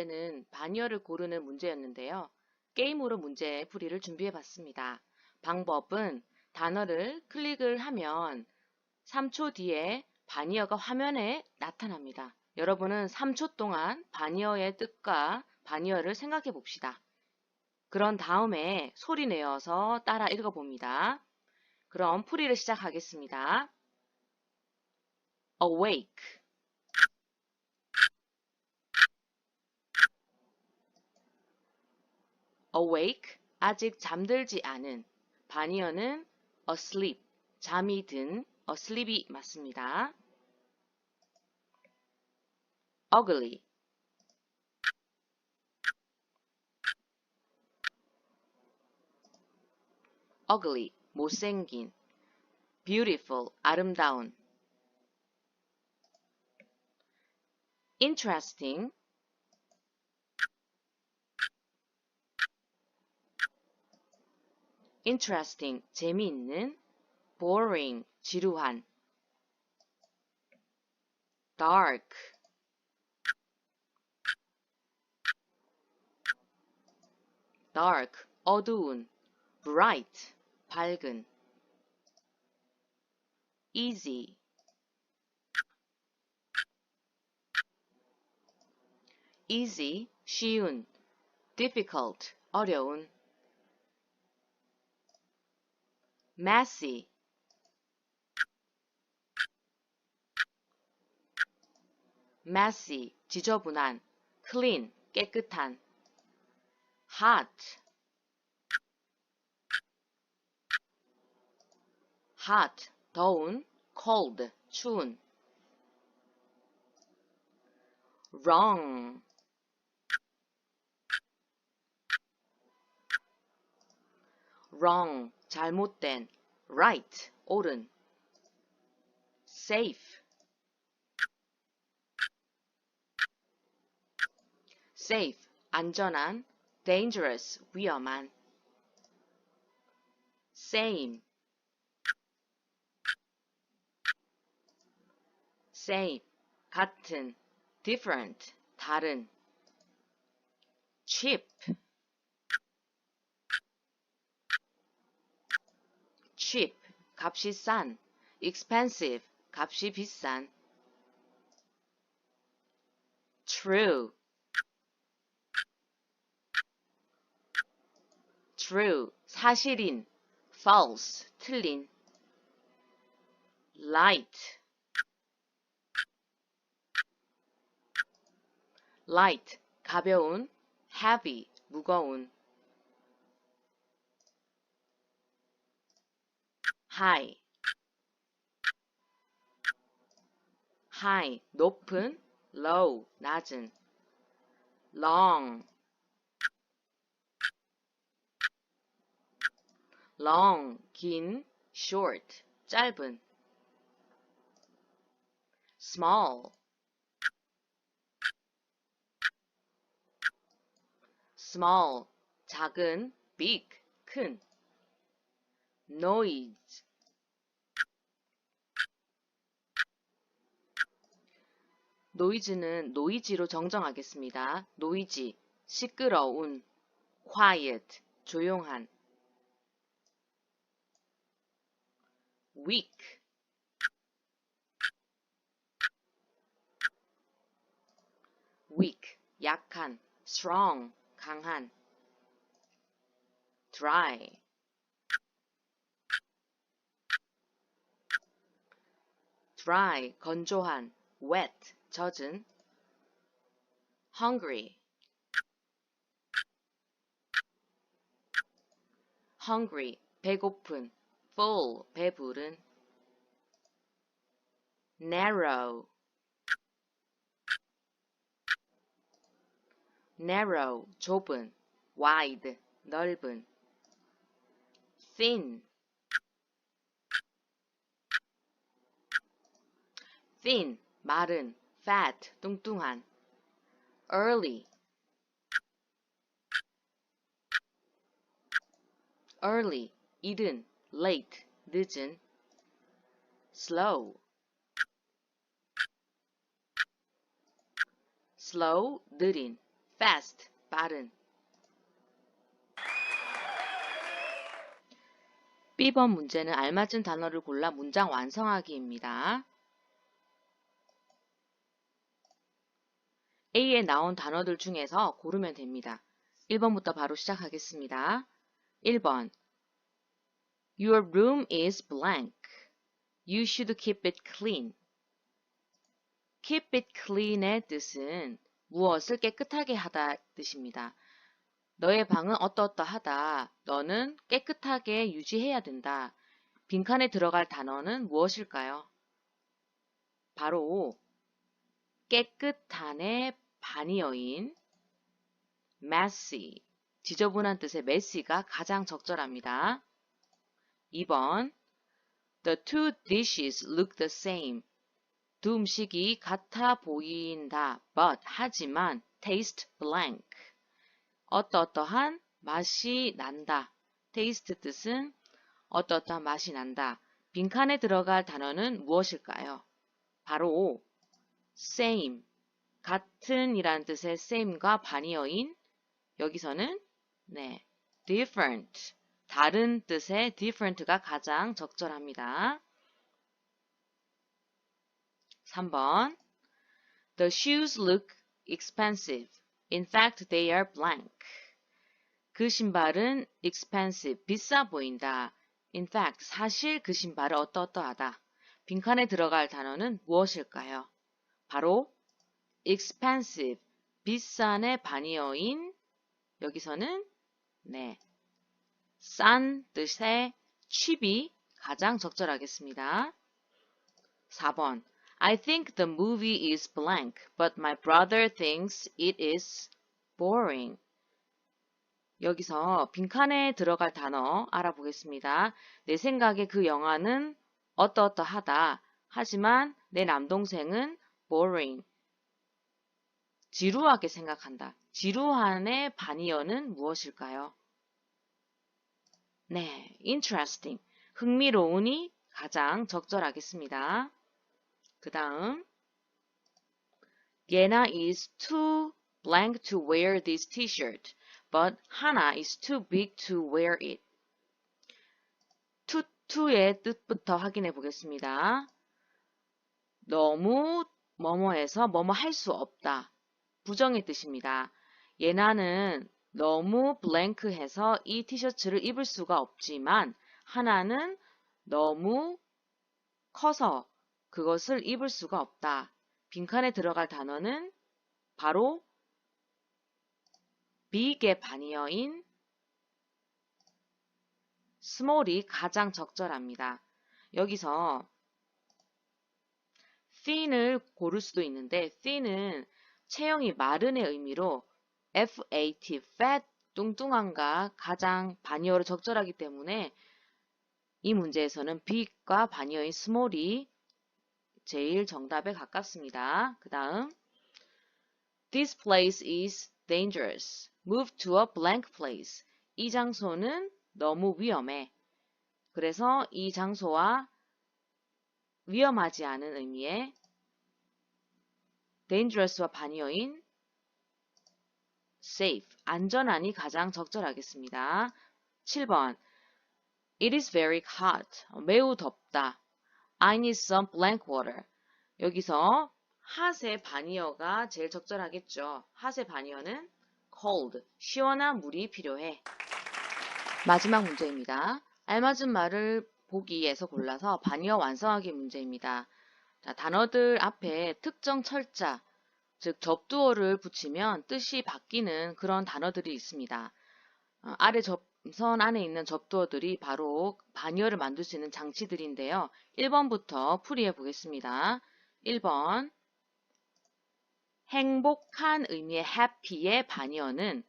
문제는 반이어를 고르는 문제였는데요. 게임으로 문제 풀이를 준비해 봤습니다. 방법은 단어를 클릭을 하면 3초 뒤에 반이어가 화면에 나타납니다. 여러분은 3초 동안 반이어의 뜻과 반이어를 생각해 봅시다. 그런 다음에 소리 내어서 따라 읽어 봅니다. 그럼 풀이를 시작하겠습니다. awake awake 아직 잠들지 않은 반이어는 asleep 잠이 든 asleep이 맞습니다. ugly ugly 못생긴 beautiful 아름다운 interesting interesting 재미있는 boring 지루한 dark dark 어두운 bright 밝은 easy easy 쉬운 difficult 어려운 messy messy 지저분한 clean 깨끗한 hot hot 더운 cold 추운 wrong wrong 잘못된 right 옳은 safe safe 안전한 dangerous 위험한 same same 같은 different 다른 cheap cheap 값이 싼 expensive 값이 비싼 true true 사실인 false 틀린 light light 가벼운 heavy 무거운 high high 높은 low 낮은 long long 긴 short 짧은 small small 작은 big 큰 noise 노이즈는 노이지로 정정하겠습니다. 노이지 시끄러운 quiet 조용한. weak. weak 약한 strong 강한. dry. dry 건조한. wet 젖은 hungry hungry 배고픈 full 배부른 narrow narrow 좁은 wide 넓은 thin thin 마른 fat 뚱뚱한 early early 이른 late 늦은 slow slow 느린 fast, 빠른. B번 문제는 알맞은 단어를 골라 문장 완성하기입니다. A에 나온 단어들 중에서 고르면 됩니다. 1번부터 바로 시작하겠습니다. 1번 Your room is blank. You should keep it clean. keep it clean의 뜻은 무엇을 깨끗하게 하다 뜻입니다. 너의 방은 어떠어떠하다. 너는 깨끗하게 유지해야 된다. 빈칸에 들어갈 단어는 무엇일까요? 바로 깨끗한의 반이어인 messy, 지저분한 뜻의 messy가 가장 적절합니다. 2번 The two dishes look the same. 두 음식이 같아 보인다. but 하지만 taste blank. 어떠어떠한 맛이 난다. taste 뜻은 어떠어떠한 맛이 난다. 빈칸에 들어갈 단어는 무엇일까요? 바로 same, 같은 이란 뜻의 same과 반이어인 여기서는 네, different, 다른 뜻의 different가 가장 적절합니다. 3번 The shoes look expensive. In fact, they are blank. 그 신발은 expensive, 비싸 보인다. In fact, 사실 그 신발은 어떠어떠하다. 빈칸에 들어갈 단어는 무엇일까요? 바로 expensive, 비싼의 반이어인 여기서는 네, 싼 뜻의 cheap이 가장 적절하겠습니다. 4번 I think the movie is blank, but my brother thinks it is boring. 여기서 빈칸에 들어갈 단어 알아보겠습니다. 내 생각에 그 영화는 어떠어떠하다. 하지만 내 남동생은 boring. 지루하게 생각한다. 지루한의 반이어는 무엇일까요? 네, interesting. 흥미로운이 가장 적절하겠습니다. 그 다음 예나 is too blank to wear this t-shirt, but Hannah is too big to wear it. too, to의 뜻부터 확인해 보겠습니다. 너무 뭐뭐해서 뭐뭐 할 수 없다. 부정의 뜻입니다. 예나는 너무 블랭크해서 이 티셔츠를 입을 수가 없지만 하나는 너무 커서 그것을 입을 수가 없다. 빈칸에 들어갈 단어는 바로 big의 반이어인 small이 가장 적절합니다. 여기서 thin을 고를 수도 있는데 thin은 체형이 마른의 의미로 fat, fat, 뚱뚱한가 가장 반이어로 적절하기 때문에 이 문제에서는 big과 반이어인 small이 제일 정답에 가깝습니다. 그 다음 This place is dangerous. Move to a blank place. 이 장소는 너무 위험해. 그래서 이 장소와 위험하지 않은 의미의 dangerous와 반이어인 safe, 안전한이 가장 적절하겠습니다. 7번 It is very hot. 매우 덥다. I need some blank water. 여기서 핫의 반이어가 제일 적절하겠죠. 핫의 반이어는 cold, 시원한 물이 필요해. 마지막 문제입니다. 알맞은 말을 보기에서 골라서 반이어 완성하기 문제입니다. 자, 단어들 앞에 특정 철자, 즉 접두어를 붙이면 뜻이 바뀌는 그런 단어들이 있습니다. 어, 아래 접, 선 안에 있는 접두어들이 바로 반열을 만들 수 있는 장치들인데요. 1번부터 풀이해 보겠습니다. 1번 행복한 의미의 happy의 반열은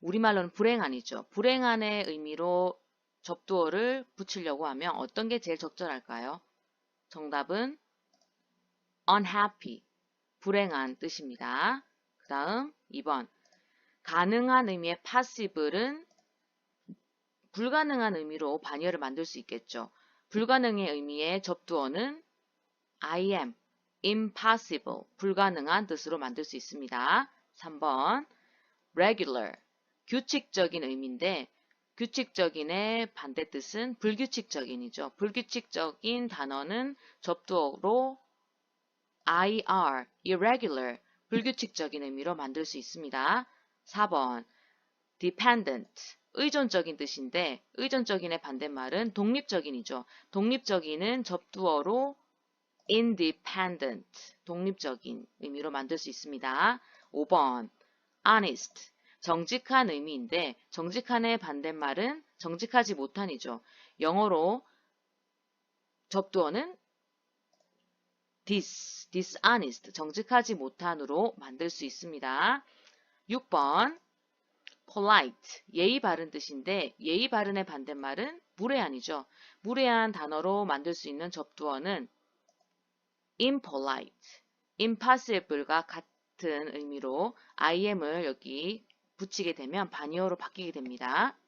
우리말로는 불행한이죠. 불행한의 의미로 접두어를 붙이려고 하면 어떤 게 제일 적절할까요? 정답은 unhappy, 불행한 뜻입니다. 그 다음 2번 가능한 의미의 possible은 불가능한 의미로 반열을 만들 수 있겠죠. 불가능의 의미의 접두어는 I am, impossible, 불가능한 뜻으로 만들 수 있습니다. 3번 regular, 규칙적인 의미인데 규칙적인의 반대 뜻은 불규칙적인이죠. 불규칙적인 단어는 접두어로 ir, irregular, 불규칙적인 의미로 만들 수 있습니다. 4번, dependent, 의존적인 뜻인데 의존적인의 반대말은 독립적인이죠. 독립적인은 접두어로 independent, 독립적인 의미로 만들 수 있습니다. 5번, honest, 정직한 의미인데 정직한의 반대말은 정직하지 못한이죠. 영어로 접두어는 dis, dishonest, 정직하지 못한으로 만들 수 있습니다. 6번 polite, 예의 바른 뜻인데 예의 바른의 반대말은 무례한이죠. 무례한 단어로 만들 수 있는 접두어는 impolite, impossible과 같은 의미로 im을 여기 붙이게 되면 반의어로 바뀌게 됩니다.